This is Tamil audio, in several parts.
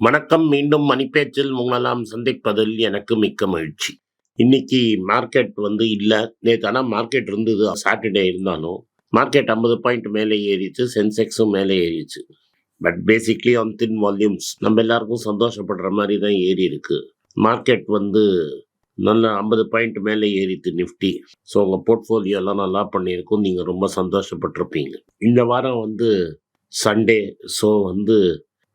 வணக்கம். மீண்டும் மணிப்பேச்சில் உங்களெல்லாம் சந்திப்பதில் எனக்கு மிக்க மகிழ்ச்சி. இன்னைக்கு மார்க்கெட் வந்து இல்லை. நேற்று ஆனால் மார்க்கெட் இருந்தது. சாட்டர்டே இருந்தாலும் மார்க்கெட் ஐம்பது பாயிண்ட் மேலே ஏறிச்சு. சென்செக்ஸும் மேலே ஏறிச்சு. But basically on thin volumes நம்ம எல்லாருக்கும் சந்தோஷப்படுற மாதிரி தான் ஏறி இருக்கு. மார்க்கெட் வந்து நல்ல ஐம்பது பாயிண்ட் மேலே ஏறித்து நிஃப்டி ஸோ உங்கள் போர்ட்ஃபோலியோலாம் நல்லா பண்ணியிருக்கும். நீங்கள் ரொம்ப சந்தோஷப்பட்டிருப்பீங்க. இந்த வாரம் வந்து சண்டே ஸோ வந்து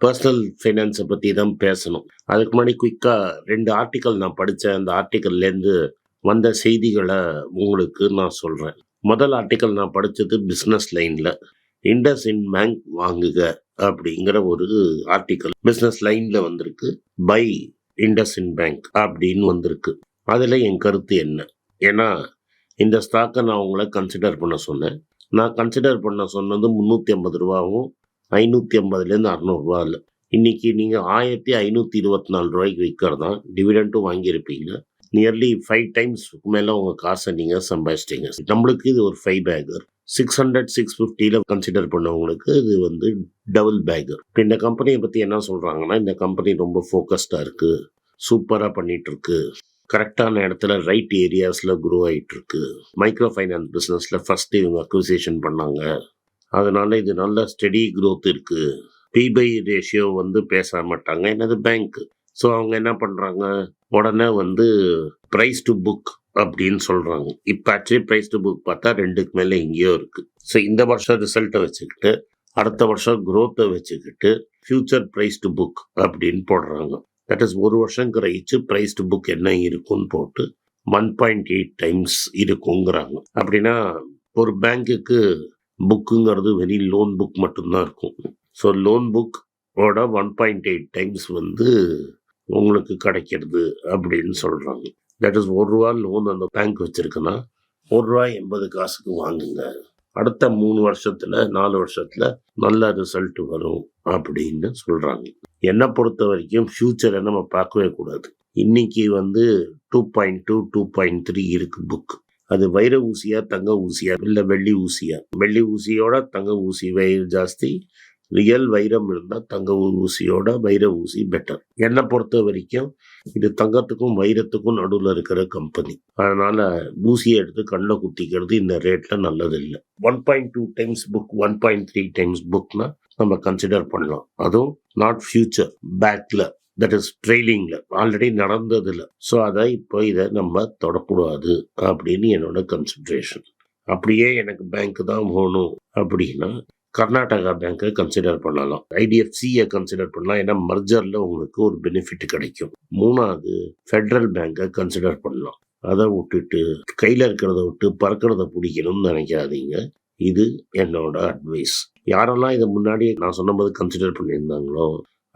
பர்சனல் ஃபைனான்ஸை பற்றி தான் பேசணும். அதுக்கு முன்னாடி குயிக்காக ரெண்டு ஆர்டிக்கல் நான் படித்தேன் அந்த ஆர்டிக்கல்லேருந்து வந்த செய்திகளை உங்களுக்கு நான் சொல்கிறேன் முதல் ஆர்டிக்கல் நான் படித்தது பிஸ்னஸ் லைனில் இண்டஸ் இன் பேங்க் வாங்குக அப்படிங்கிற ஒரு ஆர்டிக்கல் பிஸ்னஸ் லைனில் வந்திருக்கு. பை இண்டஸ் இன் பேங்க் அப்படின்னு வந்திருக்கு. அதில் என் கருத்து என்ன? ஏன்னா இந்த ஸ்டாக்கை நான் உங்களை கன்சிடர் பண்ண சொன்னேன். நான் கன்சிடர் பண்ண சொன்னது முந்நூற்றி ஐம்பது ரூபாவும் ஐநூற்றி ஐம்பதுலேருந்து அறநூறுரூவா இல்லை இன்னைக்கு நீங்கள் ஆயிரத்தி ஐநூற்றி இருபத்தி நாலு ரூபாய்க்கு விற்கிறதா டிவிடெண்ட்டும் வாங்கியிருப்பீங்க. நியர்லி ஃபைவ் டைம்ஸ் மேலே உங்கள் காசை நீங்கள் சம்பாதிச்சிட்டீங்க. நம்மளுக்கு இது ஒரு five bagger six hundred six ஃபிஃப்டியில் கன்சிடர் பண்ணவங்களுக்கு இது வந்து டபுள் பேக்கர் இப்போ இந்த கம்பெனியை பற்றி என்ன சொல்கிறாங்கன்னா இந்த கம்பெனி ரொம்ப ஃபோக்கஸ்டாக இருக்குது சூப்பராக பண்ணிகிட்ருக்கு கரெக்டான இடத்துல ரைட் ஏரியாஸில் குரோ ஆகிட்டுருக்கு மைக்ரோ ஃபைனான்ஸ் பிஸ்னஸில் ஃபஸ்ட்டு இவங்க அக்விசேஷன் பண்ணாங்க. அதனால் இது நல்ல ஸ்டெடி க்ரோத் இருக்குது பிபை ரேஷியோ வந்து பேச மாட்டாங்க என்னது பேங்க் ஸோ அவங்க என்ன பண்ணுறாங்க உடனே வந்து ப்ரைஸ் டு புக் அப்படின்னு சொல்கிறாங்க இப்போ ஆக்சுவலி ப்ரைஸ் டு புக் பார்த்தா ரெண்டுக்கு மேலே எங்கேயோ இருக்குது ஸோ இந்த வருஷம் ரிசல்ட்டை வச்சுக்கிட்டு அடுத்த வருஷம் க்ரோத்தை வச்சுக்கிட்டு ஃப்யூச்சர் ப்ரைஸ் டு புக் அப்படின்னு போடுறாங்க. தட் இஸ் ஒரு வருஷம் கழிச்சு ப்ரைஸ் டு புக் என்ன இருக்குன்னு போட்டு ஒன் பாயிண்ட் எயிட் டைம்ஸ் இருக்குங்கிறாங்க. அப்படின்னா ஒரு பேங்க்குக்கு புக்குங்கிறது வெரி லோன் புக் மட்டும்தான் இருக்கும். ஸோ லோன் புக் ஓட ஒன் பாயிண்ட் எயிட் டைம்ஸ் வந்து உங்களுக்கு கிடைக்கிறது அப்படின்னு சொல்கிறாங்க தட் இஸ் ஒரு ரூபா லோன் அந்த பேங்க் வச்சுருக்குன்னா ஒரு ரூபா எண்பது காசுக்கு வாங்குங்க. அடுத்த மூணு வருஷத்தில் நாலு வருஷத்தில் நல்ல ரிசல்ட் வரும் அப்படின்னு சொல்கிறாங்க என்னை பொறுத்த வரைக்கும் ஃப்யூச்சரை நம்ம பார்க்கவே கூடாது. இன்னைக்கு வந்து two point two two point three இருக்குது புக் அது வைர ஊசியா தங்க ஊசியா இல்லை வெள்ளி ஊசியா? வெள்ளி ஊசியோட தங்க ஊசி வயிறு ஜாஸ்தி ரியல் வைரம் இருந்தால் தங்க ஊசியோட வைர ஊசி பெட்டர் என்னை பொறுத்த வரைக்கும் இது தங்கத்துக்கும் வைரத்துக்கும் நடுவில் இருக்கிற கம்பெனி அதனால் ஊசியை எடுத்து கண்ணில் குத்திக்கிறது இந்த ரேட்டில் நல்லது இல்லை one point two times book one point three times புக்னா நம்ம கன்சிடர் பண்ணலாம். அதுவும் நாட் ஃபியூச்சர் பேக்கில் தட் இஸ் ட்ரெயிலிங்கில் ஆல்ரெடி நடந்ததில்ல ஸோ அதை இப்போ இதை நம்ம தொடக்கூடாது அப்படின்னு என்னோட கன்சிட்ரேஷன் அப்படியே எனக்கு பேங்க் தான் போகணும் அப்படின்னா கர்நாடகா பேங்க்கை கன்சிடர் பண்ணலாம். ஐடிஎஃப்சியை கன்சிடர் பண்ணலாம். ஏன்னா மர்ஜரில் உங்களுக்கு ஒரு பெனிஃபிட் கிடைக்கும். மூணாவது ஃபெடரல் பேங்க்கை கன்சிடர் பண்ணலாம். அதை விட்டுட்டு கையில் இருக்கிறத விட்டு பறக்கிறத பிடிக்கணும்னு நினைக்காதீங்க. இது என்னோட அட்வைஸ் யாரெல்லாம் இதை முன்னாடி நான் சொன்னபோது கன்சிடர் பண்ணியிருந்தாங்களோ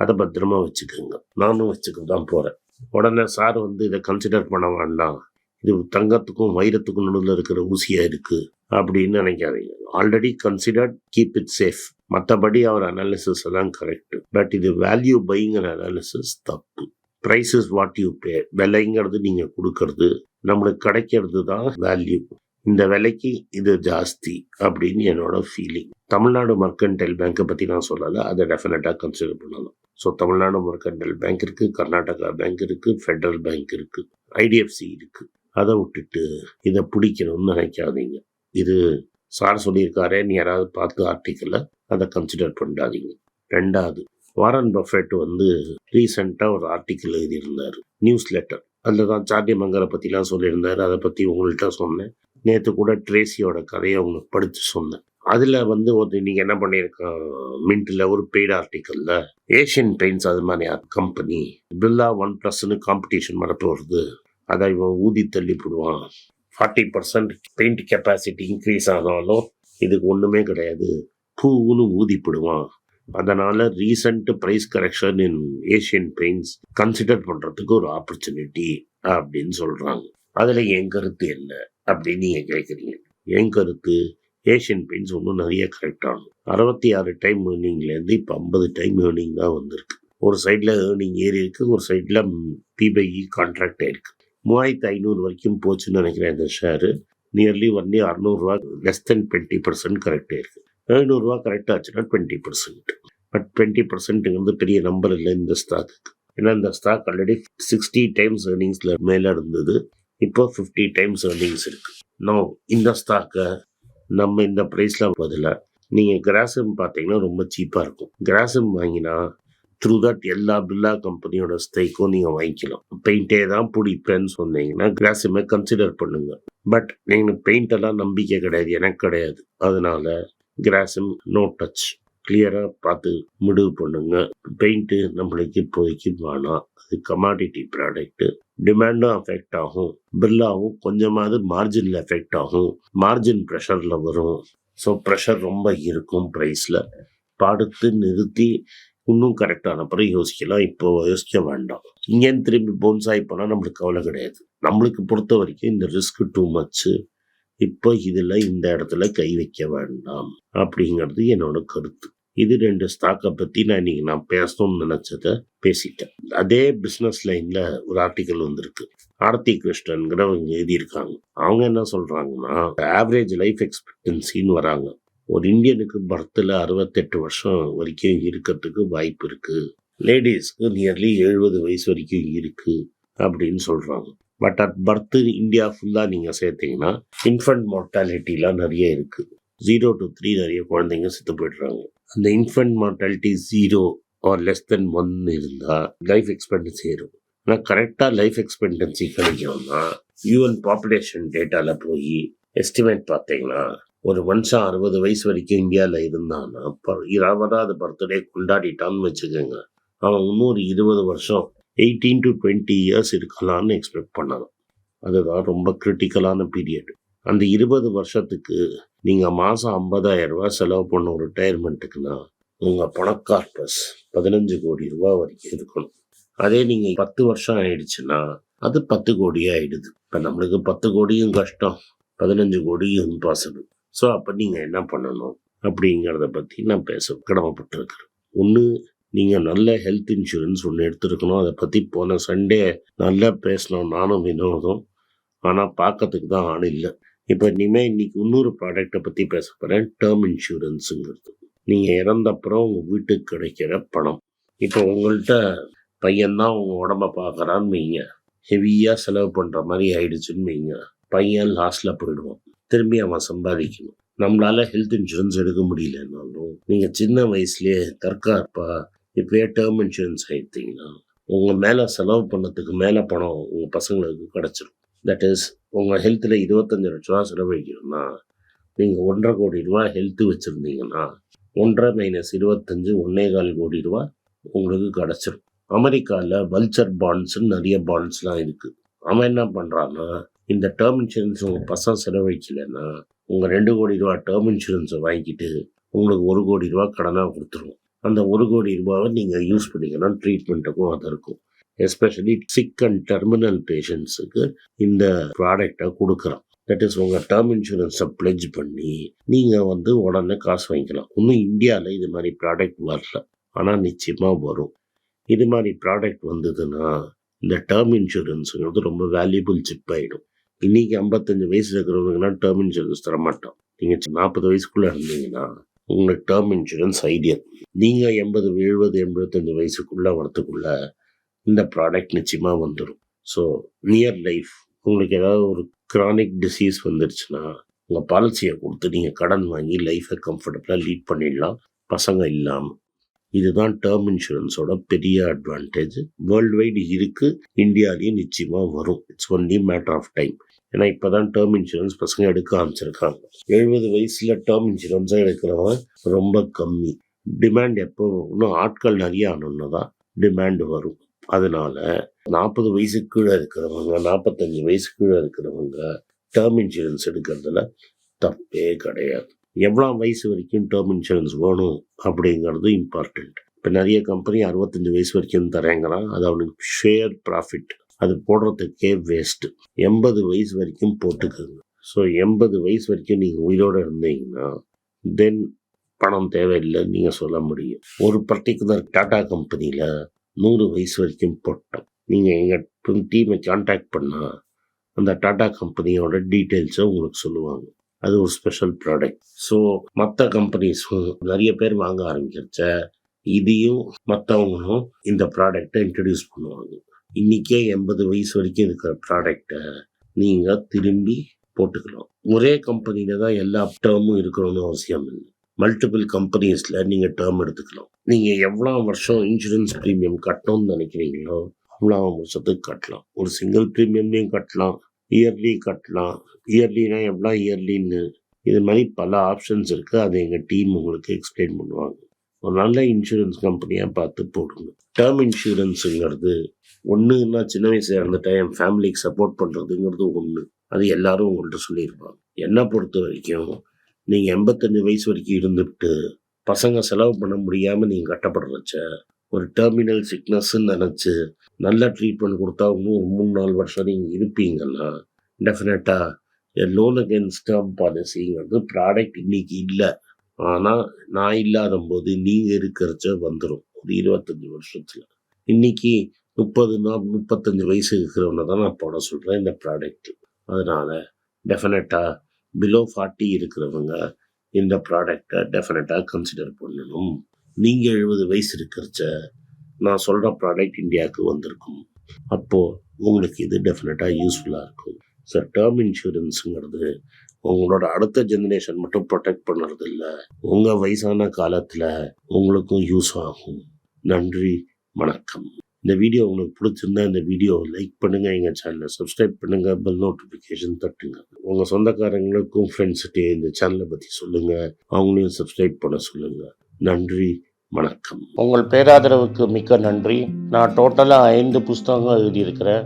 அதை பத்திரமா வச்சுக்கோங்க. நானும் வச்சுக்க தான் போகிறேன் உடனே சார் வந்து இதை கன்சிடர் பண்ண வேண்டாம். இது தங்கத்துக்கும் வைரத்துக்கும் நடுவில் இருக்கிற ஊசியாக இருக்குது அப்படின்னு நினைக்காதீங்க. Already considered keep it safe மற்றபடி அவர் அனாலிசிஸ் எல்லாம் கரெக்ட் பட் இது வேல்யூ பைங்கிற அனாலிசிஸ் தப்பு. Price is what you pay விலைங்கிறது நீங்கள் கொடுக்கறது நம்மளுக்கு கிடைக்கிறது தான் வேல்யூ இந்த விலைக்கு இது ஜாஸ்தி அப்படின்னு என்னோட ஃபீலிங் தமிழ்நாடு மர்கன்டைல் பேங்க்கை பற்றி நான் சொல்லலை அதை டெஃபினட்டாக கன்சிடர் பண்ணலாம். ஸோ தமிழ்நாடு மர்கன்டைல் பேங்க் இருக்குது கர்நாடகா பேங்க் இருக்குது ஃபெட்ரல் பேங்க் இருக்குது ஐடிஎஃப்சி இருக்குது அதை விட்டுட்டு இதை பிடிக்கணும்னு நினைக்காதீங்க. இது சார் சொல்லியிருக்காரேன்னு யாராவது பார்த்து ஆர்டிக்கலை அதை கன்சிடர் பண்ணாதீங்க. ரெண்டாவது வாரன் பஃபெட் வந்து ரீசெண்டாக ஒரு ஆர்டிக்கல் எழுதியிருந்தார் நியூஸ் லெட்டர் அதில் தான் சார்லி மங்கரை பற்றிலாம் சொல்லியிருந்தார் அதை பற்றி உங்கள்கிட்ட சொன்னேன். நேற்று கூட ட்ரேசியோட கதையை உங்களுக்கு படித்து சொன்னேன். அதில் வந்து ஒரு நீங்கள் என்ன பண்ணியிருக்கான் மின்ட்டில் ஒரு பெய்டு ஆர்டிக்கலில் ஏஷியன் பெயிண்ட்ஸ் அது மாதிரி கம்பெனி பில்லா ஒன் ப்ளஸ்னு காம்படிஷன் வரப்போ வருது. அதை இவன் ஊதி தள்ளி போடுவான். Forty percent paint capacity increase ஆனாலும் இதுக்கு ஒன்றுமே கிடையாது. பூன்னு ஊதிப்பிடுவான் அதனால் recent price correction in Asian paints consider பண்ணுறதுக்கு ஒரு ஆப்பர்ச்சுனிட்டி அப்படின்னு சொல்கிறாங்க அதில் என் கருத்து என்ன? அப்படின்னு நீங்கள் கேட்குறீங்க என் கருத்து ஏஷியன் பெயிண்ட்ஸ் ஒன்றும் நிறைய கரெக்ட் அறுபத்தி ஆறு டைம் ஏர்னிங்லேருந்து இப்போ ஐம்பது டைம் ஏர்னிங் தான் வந்திருக்கு. ஒரு சைடில் ஏர்னிங் ஏறி இருக்குது ஒரு சைடில் பிபைஇ கான்ட்ராக்ட் ஆயிருக்கு. மூவாயிரத்து ஐநூறு வரைக்கும் போச்சுன்னு நினைக்கிறேன் இந்த ஷேரு நியர்லி ஒன்லி அறநூறுவா லெஸ் தென் டுவெண்ட்டி பர்சன்ட் கரெக்டாக இருக்குது எழுநூறுவா கரெக்டாக ஆச்சுன்னா டுவெண்ட்டி பர்சன்ட் பட் டுவெண்ட்டி பர்சன்ட்டுங்கிறது பெரிய நம்பர் இல்லை இந்த ஸ்டாக்குக்கு ஏன்னா இந்த ஸ்டாக் ஆல்ரெடி சிக்ஸ்டி டைம்ஸ் ஏர்னிங்ஸில் மேலே இருந்தது. இப்போ ஃபிஃப்டி டைம்ஸ் ஏர்னிங்ஸ் இருக்கு. நோ இந்த ஸ்டாக்கை நம்ம இந்த ப்ரைஸில் பதிலாக நீங்கள் கிராசம் பார்த்தீங்கன்னா ரொம்ப சீப்பாக இருக்கும். கிராசம் வாங்கினா த்ரூ தட் எல்லா பில்லா கம்பெனியோட ஸ்டைக்கும் நீங்கள் வாங்கிக்கலாம். பெயிண்டே தான் பிடிப்பேன்னு சொன்னீங்கன்னா கிராசமே கன்சிடர் பண்ணுங்க. பட் நீங்கள் பெயிண்ட் எல்லாம் நம்பிக்கை கிடையாது எனக்கு கிடையாது. அதனால கிராசம் நோ டச் கிளியராக பார்த்து முடிவு பண்ணுங்க. பெயிண்ட்டு நம்மளுக்கு இப்போதைக்கு வேணாம் அது கமாடிட்டி ப்ராடக்ட்டு டிமாண்டும் அஃபெக்ட் ஆகும். பில்லாகவும் கொஞ்சமாவது மார்ஜினில் எஃபெக்ட் ஆகும். மார்ஜின் ப்ரெஷரில் வரும். ஸோ ப்ரெஷர் ரொம்ப இருக்கும் ப்ரைஸில் படுத்து நிறுத்தி இன்னும் கரெக்டான பிறகு யோசிக்கலாம். இப்போ யோசிக்க வேண்டாம். இங்கேருந்து திரும்பி போன்ஸ் ஆகி போனால் நம்மளுக்கு கவலை கிடையாது. நம்மளுக்கு பொறுத்த வரைக்கும் இந்த ரிஸ்க் டூ மச்சு இப்போ இதில் இந்த இடத்துல கை வைக்க வேண்டாம். அப்படிங்கிறது என்னோட கருத்து. இது ரெண்டு ஸ்டாக்கை பற்றி நான் இன்னைக்கு நான் பேசணும்னு நினச்சதை பேசிட்டேன். அதே பிஸ்னஸ் லைனில் ஒரு ஆர்டிக்கல் வந்திருக்கு. ஆர்த்தி கிருஷ்ணன்கிறவங்க எழுதியிருக்காங்க. அவங்க என்ன சொல்கிறாங்கன்னா ஆவரேஜ் லைஃப் எக்ஸ்பெக்டன்சின்னு வராங்க. ஒரு இந்தியனுக்கு பர்த்தில் அறுபத்தெட்டு வருஷம் வரைக்கும் இருக்கிறதுக்கு வாய்ப்பு இருக்குது லேடிஸ்க்கு நியர்லி எழுபது வயசு வரைக்கும் இருக்குது அப்படின்னு சொல்கிறாங்க பட் அட் பர்த்து இந்தியா ஃபுல்லாக நீங்கள் சேர்த்தீங்கன்னா இன்ஃபண்ட் மார்ட்டாலிட்டிலாம் நிறைய இருக்குது ஜீரோ டு த்ரீ நிறைய குழந்தைங்க செத்து போயிடுறாங்க. அந்த infant mortality zero or less than one இருந்தால் லைஃப் எக்ஸ்பெக்டன்சி ஏறும். ஆனால் கரெக்டாக லைஃப் எக்ஸ்பெக்டன்சி கிடைக்கணும்னா யூஎன் பாப்புலேஷன் டேட்டாவில் போய் எஸ்டிமேட் பார்த்தீங்கன்னா ஒரு மனுஷன் அறுபது வயசு வரைக்கும் இந்தியாவில் இருந்தான்னா இப்போ இருபதாவது பர்த்டே கொண்டாடிட்டான்னு வச்சுக்கோங்க. அவன் இன்னொரு இருபது வருஷம் எயிட்டீன் டு டுவெண்ட்டி இயர்ஸ் இருக்கலாம்னு எக்ஸ்பெக்ட் பண்ணலாம். அதுதான் ரொம்ப கிரிட்டிக்கலான பீரியட் அந்த இருபது வருஷத்துக்கு நீங்கள் மாதம் ஐம்பதாயிரம் ரூபா செலவு பண்ண ரிட்டையர்மெண்ட்டுக்குன்னா உங்கள் பணக்கார்பஸ் பதினஞ்சு கோடி ரூபா வரைக்கும் இருக்கணும். அதே நீங்கள் பத்து வருஷம் ஆயிடுச்சுன்னா அது பத்து கோடி ஆயிடுது. இப்போ நம்மளுக்கு பத்து கோடியும் கஷ்டம் பதினஞ்சு கோடியும் இம்பாசிபிள் ஸோ அப்போ நீங்கள் என்ன பண்ணணும் அப்படிங்கிறத பற்றி நான் பேச கடமைப்பட்டிருக்கிறேன். ஒன்று நீங்கள் நல்ல ஹெல்த் இன்சூரன்ஸ் ஒன்று எடுத்துருக்கணும். அதை பற்றி போன சண்டே நல்லா பேசணும் நானும் வினோதம். ஆனால் பார்க்கறதுக்கு தான் ஆள் இல்லை. இப்போ இனிமேல் இன்னைக்கு இன்னொரு ப்ராடக்டை பற்றி பேச போகிறேன் டேர்ம் இன்சூரன்ஸுங்கிறது நீங்கள் இறந்தப்புறம் உங்கள் வீட்டுக்கு கிடைக்கிற பணம். இப்போ உங்கள்கிட்ட பையன்தான் உங்கள் உடம்ப பார்க்குறான்னு வைங்க. ஹெவியாக செலவு பண்ணுற மாதிரி ஆயிடுச்சுன்னு வைங்க. பையன் லாஸ்ட்டில் போயிடுவான். திரும்பி அவன் சம்பாதிக்கணும். நம்மளால் ஹெல்த் இன்சூரன்ஸ் எடுக்க முடியலனாலும் நீங்கள் சின்ன வயசுலேயே தற்காப்பா இப்போயே டேர்ம் இன்சூரன்ஸ் ஆகிட்டீங்கன்னா உங்கள் மேலே செலவு பண்ணதுக்கு மேலே பணம் உங்கள் பசங்களுக்கு கிடச்சிரும். தட் இஸ் உங்கள் ஹெல்த்தில் இருபத்தஞ்சி லட்ச ரூபா செலவழிக்கணும்னா நீங்கள் ஒன்றரை கோடி ரூபா ஹெல்த்து வச்சுருந்தீங்கன்னா ஒன்றரை மைனஸ் இருபத்தஞ்சு ஒன்றே கால் கோடி ரூபா உங்களுக்கு கிடச்சிரும். அமெரிக்காவில் வல்ச்சர் பாண்ட்ஸ்ன்னு நிறைய பாண்ட்ஸ்லாம் இருக்குது அவன் என்ன பண்ணுறான்னா இந்த டேர்ம் இன்சூரன்ஸ் உங்கள் பசங்க செலவழிக்கலைன்னா உங்கள் ரெண்டு கோடி ரூபா டேர்ம் இன்சூரன்ஸை வாங்கிட்டு உங்களுக்கு ஒரு கோடி ரூபா கடனாக கொடுத்துருவோம். அந்த ஒரு கோடி ரூபாவை நீங்கள் யூஸ் பண்ணிங்கன்னா ட்ரீட்மெண்ட்டுக்கும் அது இருக்கும் எஸ்பெஷலி சிக் அண்ட் டெர்மினல் பேஷண்ட்ஸுக்கு இந்த ப்ராடக்டை கொடுக்குறோம். தட் இஸ் உங்கள் டேர்ம் இன்சூரன்ஸை ப்ளெஜ் பண்ணி நீங்கள் வந்து உடனே காசு வாங்கிக்கலாம். இன்னும் இந்தியாவில் இது மாதிரி ப்ராடக்ட் வரல. ஆனால் நிச்சயமாக வரும். இது மாதிரி ப்ராடக்ட் வந்ததுன்னா இந்த டேர்ம் இன்சூரன்ஸுங்கிறது ரொம்ப வேல்யூபிள் சிப் ஆகிடும் இன்றைக்கி ஐம்பத்தஞ்சு வயசு இருக்கிறவங்கன்னா டேர்ம் இன்சூரன்ஸ் தரமாட்டோம். நீங்கள் நாற்பது வயசுக்குள்ளே இருந்தீங்கன்னா உங்களுக்கு டேர்ம் இன்சூரன்ஸ் ஐடியா நீங்கள் எண்பது எழுபது எண்பத்தஞ்சு வயசுக்குள்ளே வரத்துக்குள்ளே இந்த ப்ராடக்ட் நிச்சயமாக வந்துடும் ஸோ நியர் லைஃப் உங்களுக்கு ஏதாவது ஒரு க்ரானிக் டிசீஸ் வந்துருச்சுன்னா உங்கள் பாலிசியை கொடுத்து நீங்கள் கடன் வாங்கி லைஃப்பை கம்ஃபர்டபுளாக லீட் பண்ணிடலாம். பசங்க இல்லாமல் இதுதான் டேர்ம் இன்சூரன்ஸோட பெரிய அட்வான்டேஜ் வேர்ல்டு வைடு இருக்குது இந்தியாலேயும் நிச்சயமாக வரும். It's only matter of time ஏன்னா இப்போ தான் டேர்ம் இன்சூரன்ஸ் பசங்க எடுக்க ஆரம்பிச்சிருக்காங்க. எழுபது வயசில் டேர்ம் இன்சூரன்ஸாக எடுக்கிறவன் ரொம்ப கம்மி. டிமாண்ட் எப்போ இன்னும் ஆட்கள் நிறைய ஆனோன்னு தான் டிமாண்டு வரும். அதனால நாற்பது வயசு கீழே இருக்கிறவங்க நாற்பத்தஞ்சு வயசு கீழே இருக்கிறவங்க டேர்ம் இன்சூரன்ஸ் எடுக்கிறதுல தப்பே கிடையாது. எவ்வளோ வயசு வரைக்கும் டேர்ம் இன்சூரன்ஸ் வேணும் அப்படிங்கிறது இம்பார்ட்டண்ட் இப்போ நிறைய கம்பெனி அறுபத்தஞ்சு வயசு வரைக்கும் தரேங்கிறான் அது அவனுக்கு ஷேர் ப்ராஃபிட் அது போடுறதுக்கே வேஸ்ட்டு எண்பது வயசு வரைக்கும் போட்டுக்கோங்க. ஸோ எண்பது வயசு வரைக்கும் நீங்கள் உயிரோடு இருந்தீங்கன்னா தென் பணம் தேவையில்லைன்னு நீங்கள் சொல்ல முடியும். ஒரு பர்டிகுலர் டாடா கம்பெனியில் நூறு வயசு வரைக்கும் போட்டோம். நீங்கள் எங்கள் டீமை கான்டாக்ட் பண்ணால் அந்த டாடா கம்பெனியோட டீட்டெயில்ஸை உங்களுக்கு சொல்லுவாங்க. அது ஒரு ஸ்பெஷல் ப்ராடக்ட் ஸோ மற்ற கம்பெனிஸும் நிறைய பேர் வாங்க ஆரம்பிக்கிறச்ச இதையும் மற்றவங்களும் இந்த ப்ராடக்டை இன்ட்ரடியூஸ் பண்ணுவாங்க. இன்றைக்கே எண்பது வயசு வரைக்கும் இருக்கிற ப்ராடக்டை நீங்கள் திரும்பி போட்டுக்கலாம். ஒரே கம்பெனியில் தான் எல்லா டேர்மும் இருக்கணும்னு அவசியம் இல்லை. மல்டிபிள் கம்பெனிஸில் நீங்கள் டேர்ம் எடுத்துக்கலாம். நீங்கள் எவ்வளோ வருஷம் இன்சூரன்ஸ் ப்ரீமியம் கட்டணும்னு நினைக்கிறீங்களோ அவ்வளோ வருஷத்துக்கு கட்டலாம். ஒரு சிங்கிள் ப்ரீமியம்லேயும் கட்டலாம் இயர்லி கட்டலாம். இயர்லினா எவ்வளோ இயர்லின்னு இது மாதிரி பல ஆப்ஷன்ஸ் இருக்குது அதை எங்கள் டீம் உங்களுக்கு எக்ஸ்பிளைன் பண்ணுவாங்க. ஒரு நல்ல இன்சூரன்ஸ் கம்பெனியாக பார்த்து போடுங்க. டேர்ம் இன்சூரன்ஸுங்கிறது ஒன்றுன்னா சின்ன வயசில் இருந்துட்டா என் ஃபேமிலிக்கு சப்போர்ட் பண்ணுறதுங்கிறது ஒன்று அது எல்லாரும் உங்கள்கிட்ட சொல்லியிருப்பாங்க. என்னை பொறுத்த வரைக்கும் நீங்கள் எண்பத்தஞ்சு வயசு வரைக்கும் இருந்துட்டு பசங்க செலவு பண்ண முடியாமல் நீங்கள் கட்டப்படுறச்ச ஒரு டெர்மினல் சிக்னஸ்ன்னு நினச்சி நல்ல ட்ரீட்மெண்ட் கொடுத்தா இன்னும் ஒரு மூணு நாலு வருஷம் நீங்கள் இருப்பீங்கன்னா டெஃபினட்டாக லோன் அகேன்ஸ்ட் டேர்ம் பாலிசிங்கிறது ப்ராடக்ட் இன்றைக்கி இல்லை. ஆனால் நான் இல்லாத போது நீங்கள் இருக்கிறச்ச வந்துடும் ஒரு இருபத்தஞ்சி வருஷத்தில். இன்னைக்கு முப்பது நாள் முப்பத்தஞ்சு வயசு இருக்கிறவனை தான் நான் போட சொல்கிறேன் இந்த ப்ராடக்ட் அதனால் டெஃபினட்டாக பிலோ ஃபார்ட்டி இருக்கிறவங்க இந்த ப்ராடக்டை டெஃபினட்டாக கன்சிடர் பண்ணணும். நீங்கள் எழுபது வயசு இருக்கிறச்ச நான் சொல்கிற ப்ராடக்ட் இந்தியாவுக்கு வந்திருக்கும். அப்போது உங்களுக்கு இது டெஃபினட்டாக யூஸ்ஃபுல்லாக இருக்கும். சார் டேர்ம் இன்சூரன்ஸுங்கிறது உங்களோட அடுத்த ஜெனரேஷன் மட்டும் ப்ரொடெக்ட் பண்ணுறது இல்லை உங்கள் வயசான காலத்தில் உங்களுக்கும் யூஸ் ஆகும். நன்றி வணக்கம். இந்த வீடியோ உங்களுக்கு பிடிச்சிருந்தா இந்த வீடியோவை லைக் பண்ணுங்கள் எங்கள் சேனலை சப்ஸ்கிரைப் பண்ணுங்கள் பெல் நோட்டிஃபிகேஷன் தட்டுங்க. உங்கள் சொந்தக்காரங்களுக்கும் ஃப்ரெண்ட்ஸ்கிட்டே இந்த சேனலை பற்றி சொல்லுங்கள் அவங்களையும் சப்ஸ்கிரைப் பண்ண சொல்லுங்கள் நன்றி வணக்கம். உங்கள் பேராதரவுக்கு மிக்க நன்றி. நான் டோட்டலாக ஐந்து புஸ்தகங்கள் எழுதியிருக்கிறேன்.